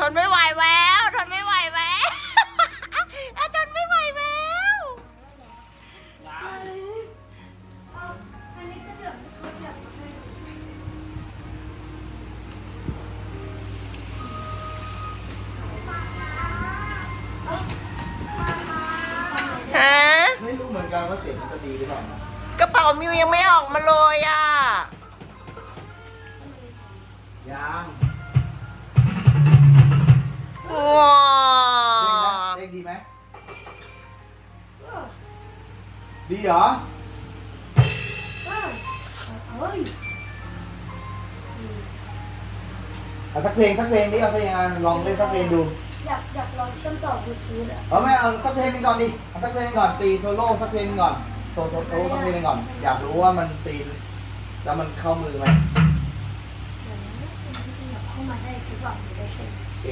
ทนไม่ไหวแล้วทนไม่ไหวแล้วอะทนไม่ไหวแล้วอันนี้ก็เดือดเขาเดือดมาให้ฮะไม่รู้เหมือนกันว่าเสียงมันจะดีหรือเปล่านะกระเป๋ามิวยังไม่ออกมาเลยอะ ยัง ไหมดีเหรอเออเฮ้ยเอาสักเพลงสักเพลงนี้เอาเพลงอะลองเล่นสักเพลงดูอยากอยากลองเชื่อมต่อบลูทูธอะเอาไม่เอาสักเพลงหนึงก่อนดิเอาสักเพลงหนึงก่อนตีโซโล่สักเพลงหนึงก่อนโซโซโซสักเพลงหนึงก่อน อยากรู้ว่ามันตีแล้วมันเข้ามือไหมเดี๋ยวนะอยากเข้ามาได้ทุกวันอยู่ได้ใช่ไหมโอเค